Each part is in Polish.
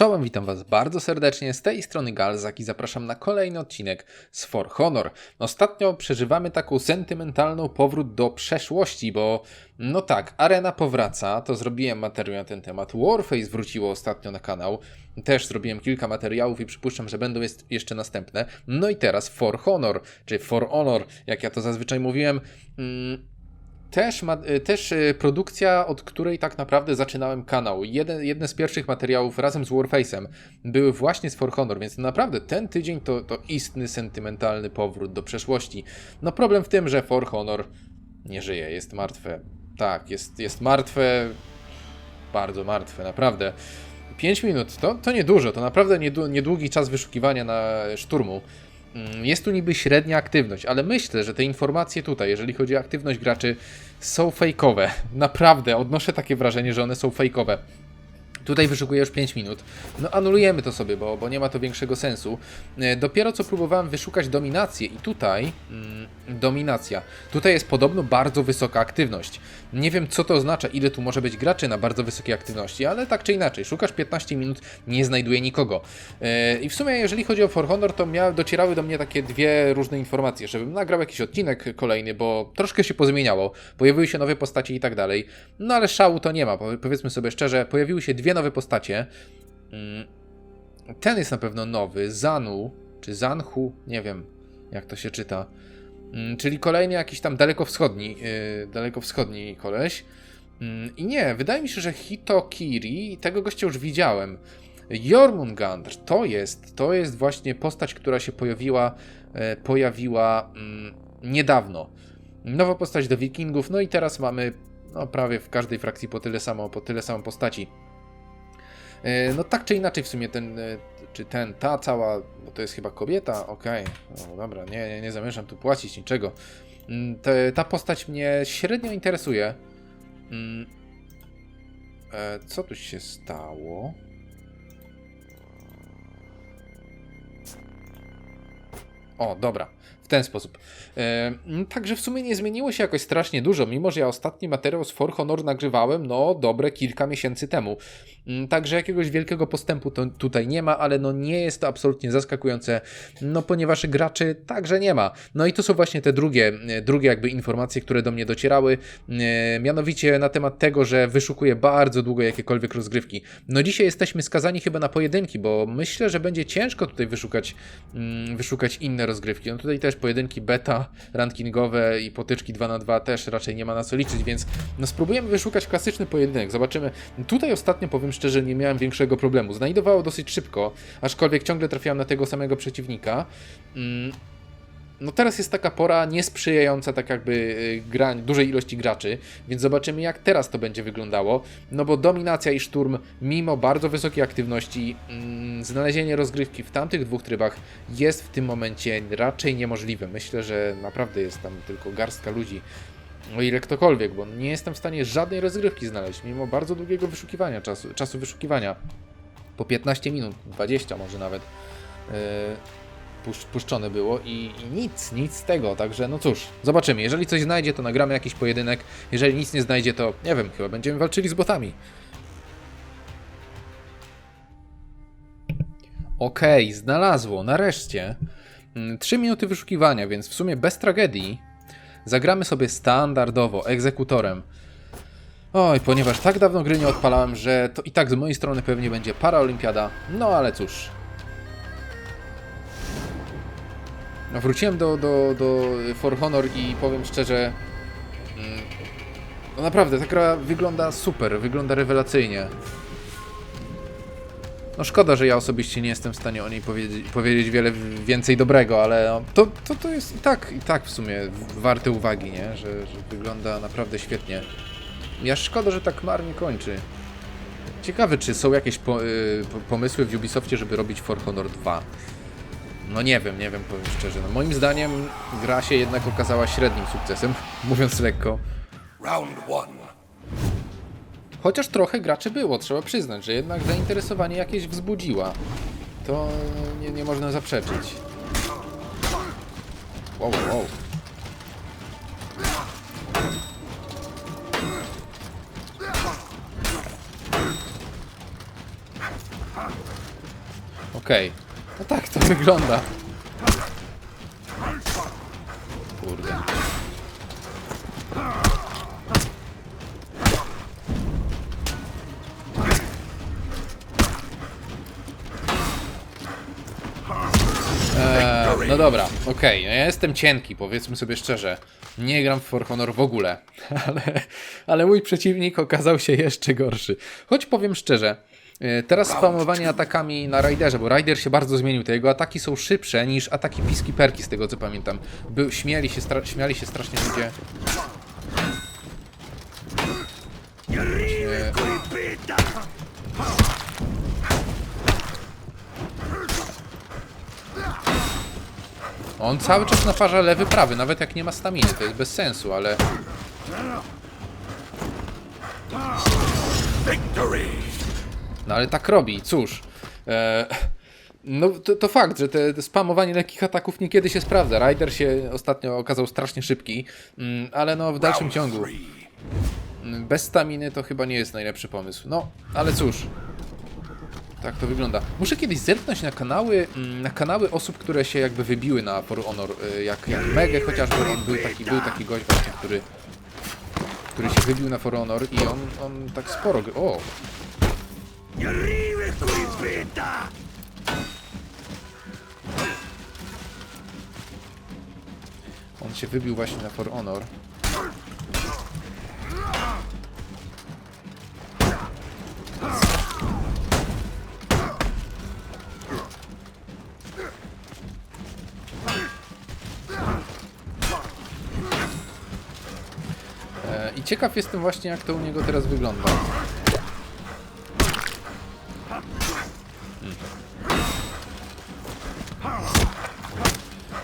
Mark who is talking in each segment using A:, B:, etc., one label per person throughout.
A: Czołem, witam Was bardzo serdecznie, z tej strony Galzak i zapraszam na kolejny odcinek z For Honor. Ostatnio przeżywamy taką sentymentalną powrót do przeszłości, bo no tak, arena powraca, to zrobiłem materiał na ten temat, Warface wróciło ostatnio na kanał, też zrobiłem kilka materiałów i przypuszczam, że będą jeszcze następne. No i teraz For Honor, czy For Honor, jak ja to zazwyczaj mówiłem, mm, też, ma, y, też y, produkcja, od której tak naprawdę zaczynałem kanał. Jeden, jedne z pierwszych materiałów razem z Warface'em były właśnie z For Honor, więc naprawdę ten tydzień to, to istny, sentymentalny powrót do przeszłości. No problem w tym, że For Honor nie żyje, jest martwe. Tak, jest, jest martwe, bardzo martwe, naprawdę. 5 minut to, to niedużo, to naprawdę niedługi czas wyszukiwania na szturmu. Mm, jest tu niby średnia aktywność, ale myślę, że te informacje tutaj, jeżeli chodzi o aktywność graczy, są fejkowe. Naprawdę, odnoszę takie wrażenie, że one są fejkowe. Tutaj wyszukuję już 5 minut. No anulujemy to sobie, bo, bo nie ma to większego sensu. E, dopiero co próbowałem wyszukać dominację i tutaj mm, dominacja. Tutaj jest podobno bardzo wysoka aktywność. Nie wiem co to oznacza, ile tu może być graczy na bardzo wysokiej aktywności, ale tak czy inaczej, szukasz 15 minut, nie znajduje nikogo. Yy, I w sumie jeżeli chodzi o For Honor, to miały, docierały do mnie takie dwie różne informacje, żebym nagrał jakiś odcinek kolejny, bo troszkę się pozmieniało. Pojawiły się nowe postacie i tak dalej. No ale szału to nie ma, powiedzmy sobie szczerze, pojawiły się dwie nowe postacie. Yy, ten jest na pewno nowy, Zanu, czy Zanhu, nie wiem jak to się czyta. Mm, czyli kolejny jakiś tam dalekowschodni, yy, dalekowschodni koleś. Yy, I nie, wydaje mi się, że Hitokiri, tego gościa już widziałem. Jormungandr to jest, to jest właśnie postać, która się pojawiła, yy, pojawiła niedawno. Nowa postać do Wikingów, no i teraz mamy no, prawie w każdej frakcji po tyle samo, po tyle samo postaci. Yy, no tak czy inaczej w sumie ten, yy, czy ten, ta cała, bo to jest chyba kobieta, okej, okay. no dobra, nie, nie, nie zamierzam tu płacić niczego. Mm, te, ta postać mnie średnio interesuje. Mm, e, co tu się stało? O, dobra ten sposób. E, także w sumie nie zmieniło się jakoś strasznie dużo, mimo że ja ostatni materiał z For Honor nagrywałem, no, dobre kilka miesięcy temu. Mm, także jakiegoś wielkiego postępu tutaj nie ma, ale no nie jest to absolutnie zaskakujące, no ponieważ graczy także nie ma. No i to są właśnie te drugie, e, drugie jakby informacje, które do mnie docierały, e, mianowicie na temat tego, że wyszukuję bardzo długo jakiekolwiek rozgrywki. No dzisiaj jesteśmy skazani chyba na pojedynki, bo myślę, że będzie ciężko tutaj wyszukać, mm, wyszukać inne rozgrywki. No tutaj też pojedynki beta, rankingowe i potyczki 2 na 2 też raczej nie ma na co liczyć, więc no spróbujemy wyszukać klasyczny pojedynek. Zobaczymy. Tutaj ostatnio powiem szczerze, nie miałem większego problemu. Znajdowało dosyć szybko, aczkolwiek ciągle trafiałem na tego samego przeciwnika. Mm no teraz jest taka pora niesprzyjająca tak jakby y, grań, dużej ilości graczy, więc zobaczymy jak teraz to będzie wyglądało, no bo dominacja i szturm, mimo bardzo wysokiej aktywności, mm, znalezienie rozgrywki w tamtych dwóch trybach jest w tym momencie raczej niemożliwe. Myślę, że naprawdę jest tam tylko garstka ludzi, o ile ktokolwiek, bo nie jestem w stanie żadnej rozgrywki znaleźć, mimo bardzo długiego wyszukiwania czasu, czasu wyszukiwania. Po 15 minut, 20 może nawet. Yy puszczone było i, i, nic, nic z tego, także no cóż, zobaczymy. Jeżeli coś znajdzie, to nagramy jakiś pojedynek. Jeżeli nic nie znajdzie, to nie wiem, chyba będziemy walczyli z botami. Okej, okay, znalazło, nareszcie. 3 mm, minuty wyszukiwania, więc w sumie bez tragedii. Zagramy sobie standardowo, egzekutorem. Oj, ponieważ tak dawno gry nie odpalałem, że to i tak z mojej strony pewnie będzie paraolimpiada. No ale cóż, No, wróciłem do, do, do For Honor i powiem szczerze, mm, no naprawdę, ta gra wygląda super, wygląda rewelacyjnie. No szkoda, że ja osobiście nie jestem w stanie o niej powiedzieć, powiedzieć wiele więcej dobrego, ale no, to, to, to jest i tak, i tak w sumie warte uwagi, nie? Że, że wygląda naprawdę świetnie. Ja szkoda, że tak marnie kończy. Ciekawe, czy są jakieś po, y, pomysły w Ubisoftie, żeby robić For Honor 2. No nie wiem, nie wiem, powiem szczerze. No moim zdaniem gra się jednak okazała średnim sukcesem, mówiąc lekko. Round one. Chociaż trochę graczy było, trzeba przyznać, że jednak zainteresowanie jakieś wzbudziła. To nie, nie można zaprzeczyć. Wow, wow. Okej. No tak to wygląda. No dobra, okej. Ja jestem cienki, powiedzmy sobie szczerze. Nie gram w For Honor w ogóle, ale, ale mój przeciwnik okazał się jeszcze gorszy. Choć powiem szczerze, e, teraz spamowanie atakami na Raiderze, bo Raider się bardzo zmienił, te jego ataki są szybsze niż ataki Peacekeeperki, z tego co pamiętam. Był, śmiali, się śmiali się strasznie ludzie. E, On cały czas naparza lewy, prawy, nawet jak nie ma staminy, to jest bez sensu, ale... No ale tak robi, cóż. E, no to, to fakt, że te, te spamowanie lekkich ataków niekiedy się sprawdza. Ryder się ostatnio okazał strasznie szybki, mm, ale no w dalszym ciągu. mm, Bez staminy to chyba nie jest najlepszy pomysł. No, ale cóż. Tak to wygląda. Muszę kiedyś zerknąć na kanały, mm, na kanały osób, które się jakby wybiły na For Honor, y, jak, jak Mege chociażby, on był taki, był taki gość właśnie, który, który się wybił na For Honor i on, on tak sporo... O! On się wybił właśnie na For Honor. Ciekaw jestem właśnie, jak to u niego teraz wygląda. Hmm.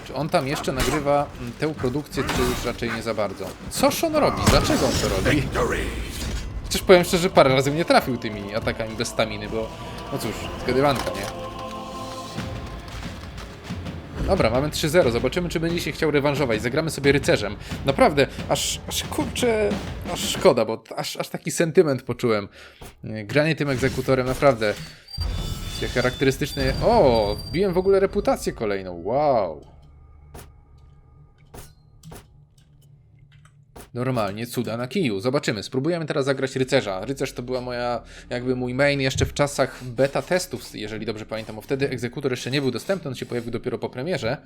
A: Czy on tam jeszcze nagrywa mm, tę produkcję, czy już raczej nie za bardzo? Coż on robi? Dlaczego on to robi? Chociaż powiem szczerze, parę razy mnie trafił tymi atakami bez staminy, bo no cóż, zgadywanka, nie? Dobra, mamy 3-0. Zobaczymy, czy będzie się chciał rewanżować. Zagramy sobie rycerzem. Naprawdę, aż, aż kurczę, aż szkoda, bo aż, aż taki sentyment poczułem. Nie, Granie tym egzekutorem, naprawdę. Te charakterystyczne. O, wbiłem w ogóle reputację kolejną. Wow. Normalnie cuda na kiju. Zobaczymy. Spróbujemy teraz zagrać rycerza. Rycerz to była moja, jakby mój main jeszcze w czasach beta testów, jeżeli dobrze pamiętam, bo wtedy egzekutor jeszcze nie był dostępny, on się pojawił dopiero po premierze.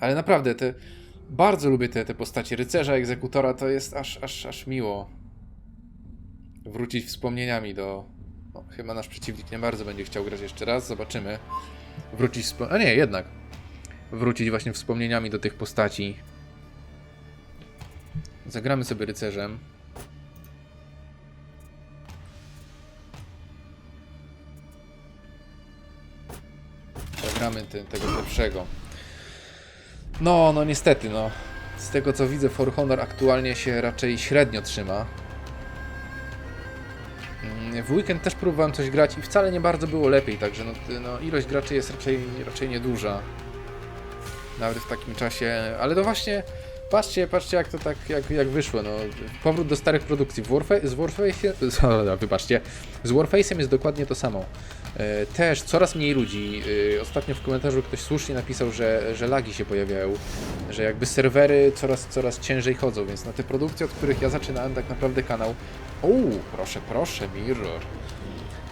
A: Ale naprawdę, te, bardzo lubię te, te postacie rycerza, egzekutora, to jest aż, aż, aż miło wrócić wspomnieniami do... No, chyba nasz przeciwnik nie bardzo będzie chciał grać jeszcze raz, zobaczymy. Wrócić... A nie, jednak. Wrócić właśnie wspomnieniami do tych postaci. Zagramy sobie rycerzem. Zagramy te, tego pierwszego. No, no niestety, no. Z tego co widzę, For Honor aktualnie się raczej średnio trzyma. Mm, W weekend też próbowałem coś grać i wcale nie bardzo było lepiej, także no, no, ilość graczy jest raczej, raczej nieduża. Nawet w takim czasie, ale to właśnie, patrzcie, patrzcie jak to tak, jak, jak wyszło, no. Powrót do starych produkcji. Z Warface, wybaczcie, z Warface'em jest dokładnie to samo. E, Też coraz mniej ludzi. e, Ostatnio w komentarzu ktoś słusznie napisał, że, że lagi się pojawiają, że jakby serwery coraz, coraz ciężej chodzą, więc na te produkcje, od których ja zaczynałem tak naprawdę kanał. Uuu, proszę, proszę, Mirror.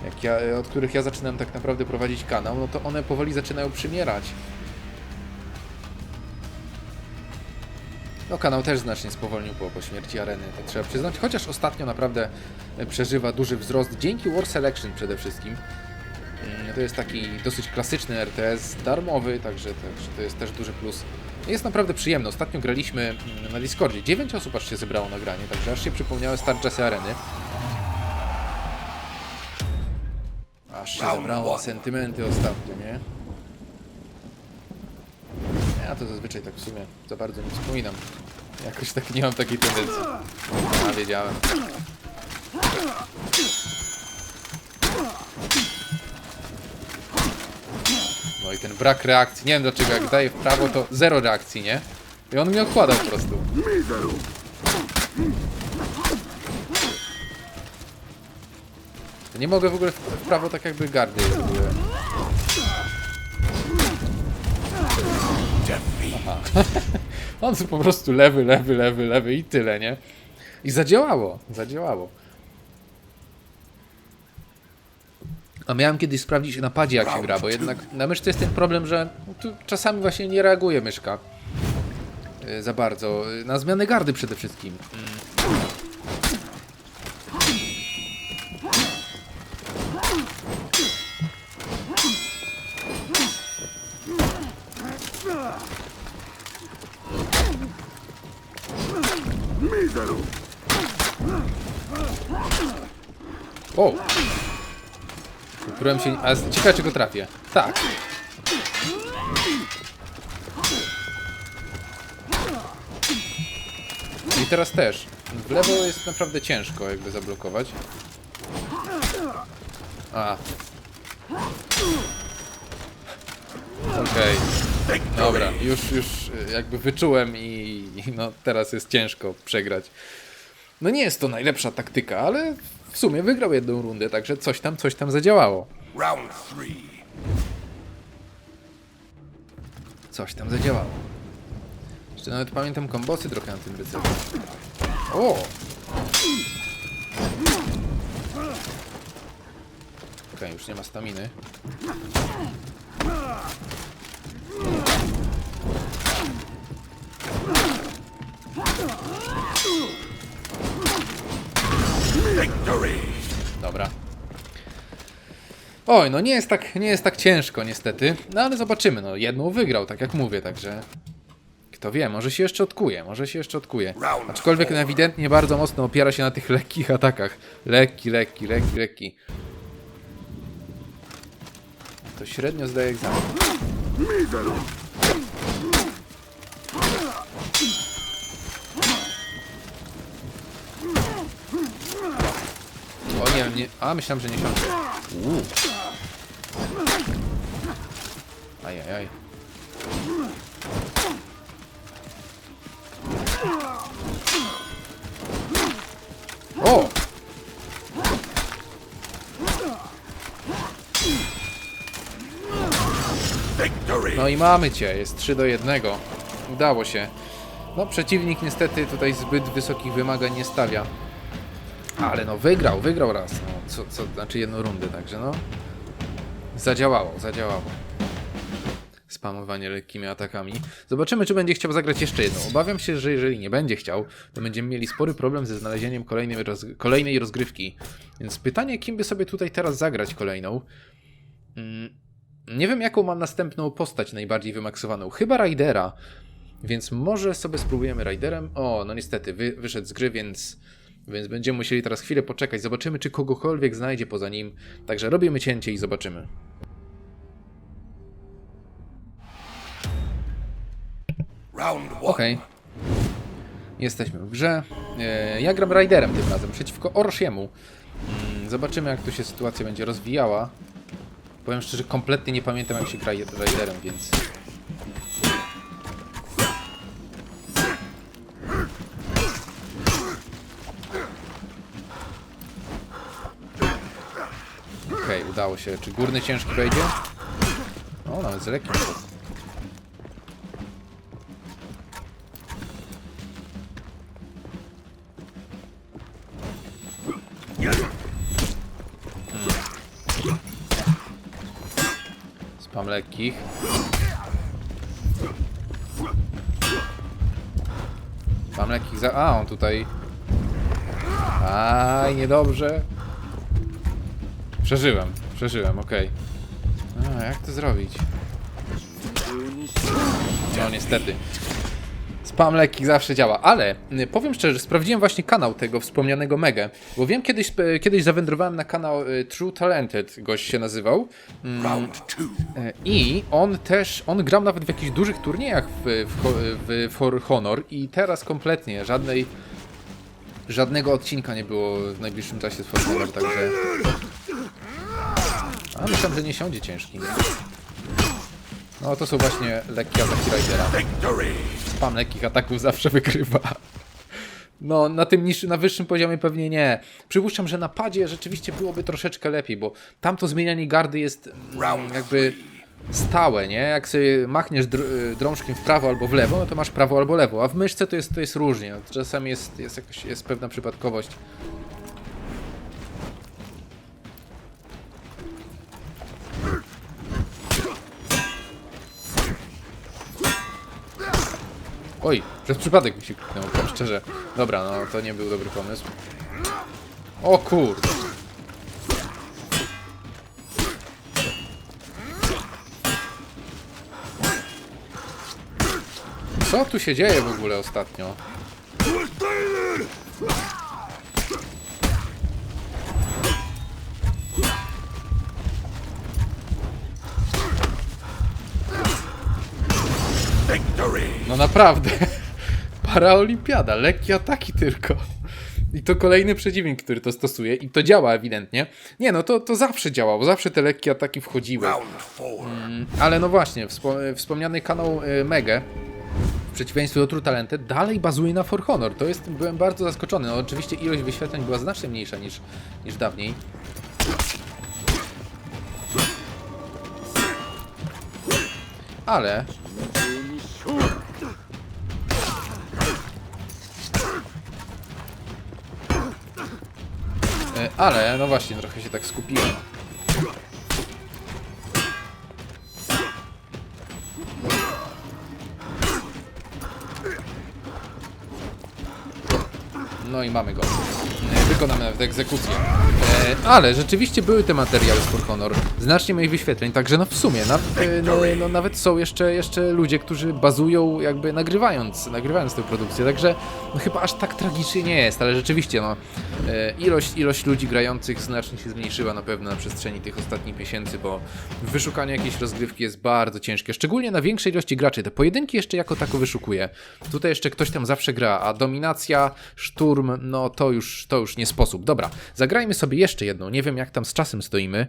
A: Jak ja, od których ja zaczynałem tak naprawdę prowadzić kanał, no to one powoli zaczynają przymierać. No kanał też znacznie spowolnił po, po śmierci Areny, to trzeba przyznać, chociaż ostatnio naprawdę e, przeżywa duży wzrost dzięki War Selection przede wszystkim. Mm, To jest taki dosyć klasyczny RTS, darmowy, także, także to jest też duży plus. Jest naprawdę przyjemny. Ostatnio graliśmy mm, na Discordzie. 9 osób aż się zebrało na granie, także aż się przypomniały czasy areny. Aż się zebrało sentymenty ostatnio, nie? Ja to zazwyczaj tak w sumie za bardzo nie wspominam. Jakoś tak nie mam takiej tendencji. A, wiedziałem. No i ten brak reakcji. Nie wiem dlaczego, jak daję w prawo, to zero reakcji, nie? I on mnie odkłada po prostu. Nie mogę w ogóle w prawo tak jakby gardy w ogóle. On po prostu lewy, lewy, lewy, lewy i tyle, nie? I zadziałało, zadziałało. A miałem kiedyś sprawdzić na padzie jak się gra, bo jednak na myszce jest ten problem, że tu czasami właśnie nie reaguje myszka y, za bardzo. Na zmianę gardy przede wszystkim. Mm. O! Ukryłem się... A ciekawe czy go trafię. Tak. I teraz też. W lewo jest naprawdę ciężko jakby zablokować. A. Okej. Dobra, już, już jakby wyczułem i, no teraz jest ciężko przegrać. No nie jest to najlepsza taktyka, ale w sumie wygrał jedną rundę, także coś tam, coś tam zadziałało.
B: Round three.
A: Coś tam zadziałało. Jeszcze nawet pamiętam kombosy trochę na tym rycerzu. O! Okej, już nie ma staminy. Dobra. Oj, no nie jest tak, nie jest tak ciężko niestety, no ale zobaczymy, no jedną wygrał, tak jak mówię, także kto wie, może się jeszcze odkuje, może się jeszcze odkuje. Aczkolwiek ewidentnie bardzo mocno opiera się na tych lekkich atakach. Lekki, lekki, lekki, lekki. To średnio zdaje egzamin. Nie, nie, a myślałem, że nie siądzie. Uuu. Ajajaj. O! No i mamy cię, jest 3 do 1. Udało się. No przeciwnik niestety tutaj zbyt wysokich wymagań nie stawia. Ale no wygrał, wygrał raz. No, co, co, znaczy jedną rundę, także no. Zadziałało, zadziałało. Spamowanie lekkimi atakami. Zobaczymy, czy będzie chciał zagrać jeszcze jedną. Obawiam się, że jeżeli nie będzie chciał, to będziemy mieli spory problem ze znalezieniem kolejnej, roz... kolejnej rozgrywki. Więc pytanie, kim by sobie tutaj teraz zagrać kolejną? Mm, nie wiem, jaką ma następną postać najbardziej wymaksowaną. Chyba Raidera. Więc może sobie spróbujemy Raiderem. O, no niestety, wy, wyszedł z gry, więc, więc będziemy musieli teraz chwilę poczekać. Zobaczymy, czy kogokolwiek znajdzie poza nim. Także robimy cięcie i zobaczymy. Okej. Jesteśmy w grze. E, Ja gram Raiderem tym razem, przeciwko Oroshiemu. Mm, Zobaczymy, jak tu się sytuacja będzie rozwijała. Powiem szczerze, kompletnie nie pamiętam, jak się gra Raiderem, więc... udało się. Czy górny ciężki wejdzie? O, nawet z lekkim. Spam lekkich. Spam lekkich za... A, on tutaj... Aj, niedobrze. Przeżyłem, przeżyłem, okej. A, jak to zrobić? No, niestety. Spam lekkich zawsze działa, ale y, powiem szczerze, sprawdziłem właśnie kanał tego wspomnianego Mega, bo wiem, kiedyś, y, kiedyś zawędrowałem na kanał y, True Talented, gość się nazywał. Mm,
B: Round two.
A: I on też, on grał nawet w jakichś dużych turniejach w, w, w For Honor i teraz kompletnie żadnej, żadnego odcinka nie było w najbliższym czasie z For Honor, także... A myślałem, że nie siądzie ciężki. Nie? No to są właśnie lekkie ataki Raidera. Spam lekkich ataków zawsze wygrywa. No, na tym niższym, na wyższym poziomie pewnie nie. Przypuszczam, że na padzie rzeczywiście byłoby troszeczkę lepiej, bo tamto zmienianie gardy jest mm, jakby stałe, nie? Jak sobie machniesz dr y, drążkiem w prawo albo w lewo, no to masz prawo albo lewo, a w myszce to jest, to jest różnie. Czasami jest, jest, jakaś, jest pewna przypadkowość. Oj, przez przypadek mi się kliknęło, powiem szczerze. Dobra, no to nie był dobry pomysł. O kurde. Co tu się dzieje w ogóle ostatnio? No naprawdę. Paraolimpiada, lekkie ataki tylko. I to kolejny przeciwnik, który to stosuje i to działa ewidentnie. Nie no, to, to zawsze działało, zawsze te lekkie ataki wchodziły.
B: Four.
A: Ale no właśnie, wspo- wspomniany kanał y, Mege, w przeciwieństwie do True Talented, dalej bazuje na For Honor. To jest, byłem bardzo zaskoczony. No oczywiście ilość wyświetleń była znacznie mniejsza niż, niż dawniej. Ale E, Ale, no właśnie, trochę się tak skupiłem. No i mamy go. Wykonamy nawet egzekucję. E, ale rzeczywiście były te materiały z For Honor. Znacznie mniej wyświetleń, także no w sumie na, e, no, no, nawet są jeszcze, jeszcze ludzie, którzy bazują jakby nagrywając, nagrywając tę produkcję, także no chyba aż tak tragicznie nie jest, ale rzeczywiście no e, ilość, ilość ludzi grających znacznie się zmniejszyła na pewno na przestrzeni tych ostatnich miesięcy, bo wyszukanie jakiejś rozgrywki jest bardzo ciężkie, szczególnie na większej ilości graczy. Te pojedynki jeszcze jako tako wyszukuję. Tutaj jeszcze ktoś tam zawsze gra, a dominacja, szturm, no to już, to już nie sposób. Dobra, zagrajmy sobie jeszcze jedną. Nie wiem jak tam z czasem stoimy.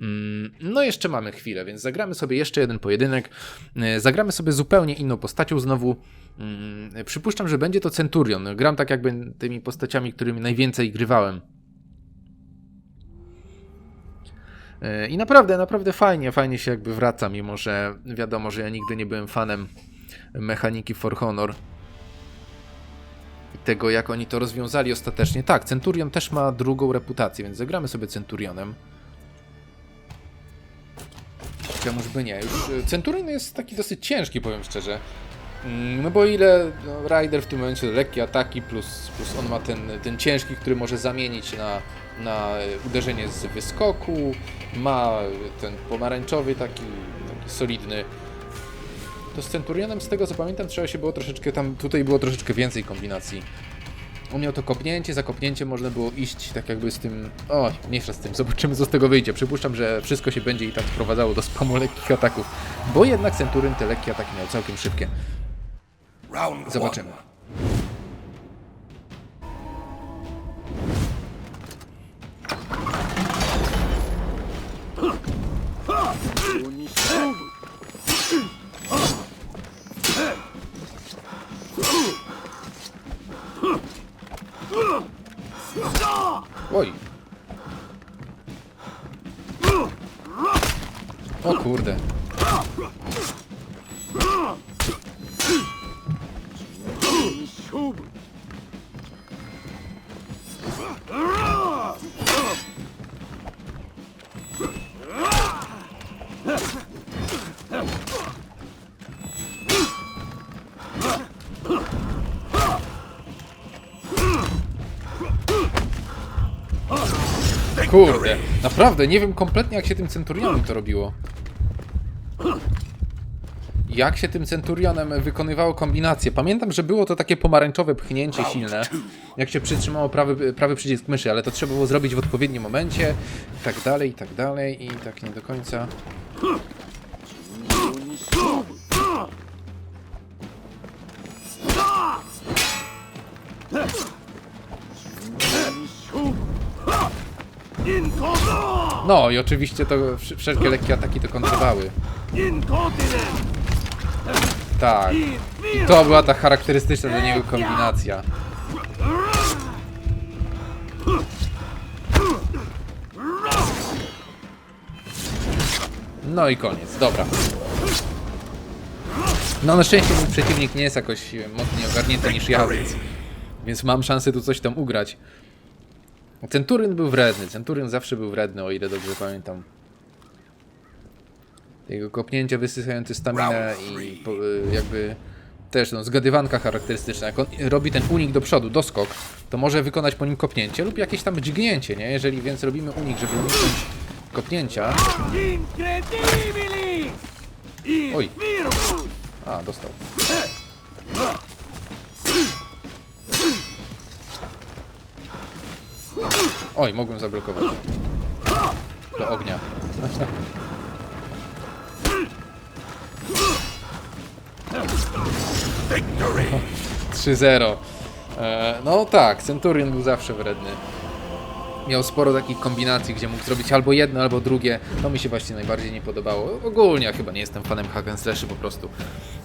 A: Mm, No jeszcze mamy chwilę, więc zagramy sobie jeszcze jeden pojedynek. E, Zagramy sobie zupełnie inną postacią znowu. Mm, Przypuszczam, że będzie to Centurion. Gram tak jakby tymi postaciami, którymi najwięcej grywałem. E, I naprawdę, naprawdę fajnie, fajnie się jakby wraca, mimo że wiadomo, że ja nigdy nie byłem fanem mechaniki For Honor. I tego, jak oni to rozwiązali ostatecznie. Tak, Centurion też ma drugą reputację, więc zagramy sobie Centurionem. Czemuż by nie? Już e, Centurion jest taki dosyć ciężki, powiem szczerze. Mm, No bo ile no, Rider w tym momencie lekkie ataki, plus, plus on ma ten, ten ciężki, który może zamienić na, na uderzenie z wyskoku, ma ten pomarańczowy taki, taki solidny. To z Centurionem, z tego co pamiętam, trzeba się było troszeczkę tam, tutaj było troszeczkę więcej kombinacji. On miał to kopnięcie, za kopnięcie można było iść tak jakby z tym... O, mniejsza z tym, zobaczymy co z tego wyjdzie. Przypuszczam, że wszystko się będzie i tak sprowadzało do spamu lekkich ataków, bo jednak Centurion te lekkie ataki miał całkiem szybkie. Zobaczymy. Oj. O kurde. Kurde, naprawdę nie wiem kompletnie jak się tym Centurionem to robiło. Jak się tym Centurionem wykonywało kombinacje. Pamiętam, że było to takie pomarańczowe pchnięcie silne, jak się przytrzymało prawy, prawy przycisk myszy, ale to trzeba było zrobić w odpowiednim momencie i tak dalej, i tak dalej, i tak nie do końca. No i oczywiście to wsz- wszelkie lekkie ataki to kontrowały. Tak. I to była ta charakterystyczna dla niego kombinacja. No i koniec, dobra. No na szczęście mój przeciwnik nie jest jakoś e, mocniej ogarnięty niż ja, więc, więc mam szansę tu coś tam ugrać. Centuryn był wredny, Centuryn zawsze był wredny, o ile dobrze pamiętam. Jego kopnięcie wysysające staminę i po, y, jakby też no, zgadywanka charakterystyczna. Jak on robi ten unik do przodu, doskok, to może wykonać po nim kopnięcie lub jakieś tam dźgnięcie, nie? Jeżeli więc robimy unik, żeby uniknąć kopnięcia. Oj, a dostał. Oj, mogłem zablokować. Do ognia.
B: Victory!
A: 3-0. E, no tak, Centurion był zawsze wredny. Miał sporo takich kombinacji, gdzie mógł zrobić albo jedno, albo drugie. To mi się właśnie najbardziej nie podobało. Ogólnie ja chyba nie jestem fanem hack po prostu.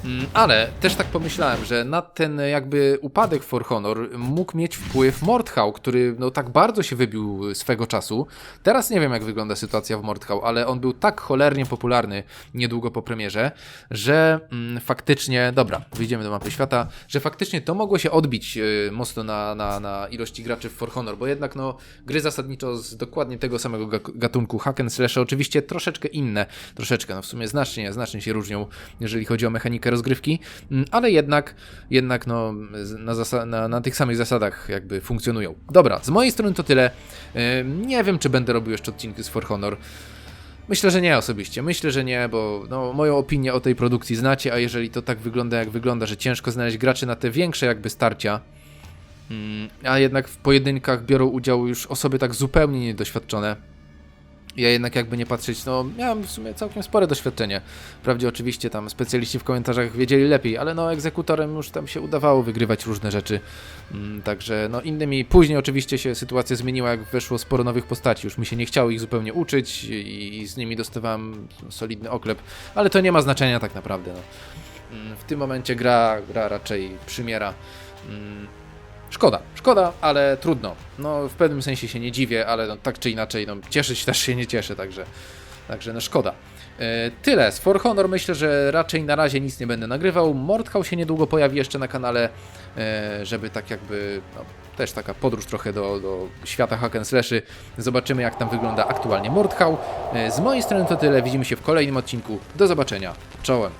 A: Mm, Ale też tak pomyślałem, że na ten jakby upadek For Honor mógł mieć wpływ Mordhau, który no tak bardzo się wybił swego czasu. Teraz nie wiem jak wygląda sytuacja w Mordhau, ale on był tak cholernie popularny niedługo po premierze, że mm, faktycznie, dobra, wyjdziemy do mapy świata, że faktycznie to mogło się odbić y, mocno na, na, na ilości graczy w For Honor, bo jednak no gry zasadniczo z dokładnie tego samego ga- gatunku hack and slash, oczywiście troszeczkę inne, troszeczkę, no w sumie znacznie, znacznie się różnią, jeżeli chodzi o mechanikę rozgrywki, mm, ale jednak, jednak no na, na, na tych samych zasadach jakby funkcjonują. Dobra, z mojej strony to tyle. Nie wiem, czy będę robił jeszcze odcinki z For Honor. Myślę, że nie osobiście. Myślę, że nie, bo no, moją opinię o tej produkcji znacie, a jeżeli to tak wygląda, jak wygląda, że ciężko znaleźć graczy na te większe jakby starcia, a jednak w pojedynkach biorą udział już osoby tak zupełnie niedoświadczone. Ja jednak jakby nie patrzeć, no miałem w sumie całkiem spore doświadczenie. Wprawdzie oczywiście tam specjaliści w komentarzach wiedzieli lepiej, ale no egzekutorem już tam się udawało wygrywać różne rzeczy. Mm, Także no innymi, później oczywiście się sytuacja zmieniła, jak weszło sporo nowych postaci, już mi się nie chciało ich zupełnie uczyć i, z nimi dostawałem solidny oklep, ale to nie ma znaczenia tak naprawdę. No. Mm, W tym momencie gra, gra raczej przymiera. Szkoda, szkoda, ale trudno. No w pewnym sensie się nie dziwię, ale no, tak czy inaczej, no cieszyć też się nie cieszę, także, także no szkoda. E, Tyle, z For Honor myślę, że raczej na razie nic nie będę nagrywał. Mordhau się niedługo pojawi jeszcze na kanale, e, żeby tak jakby, no, też taka podróż trochę do, do świata hack and slashy. Zobaczymy jak tam wygląda aktualnie Mordhau. E, Z mojej strony to tyle, widzimy się w kolejnym odcinku. Do zobaczenia, czołem.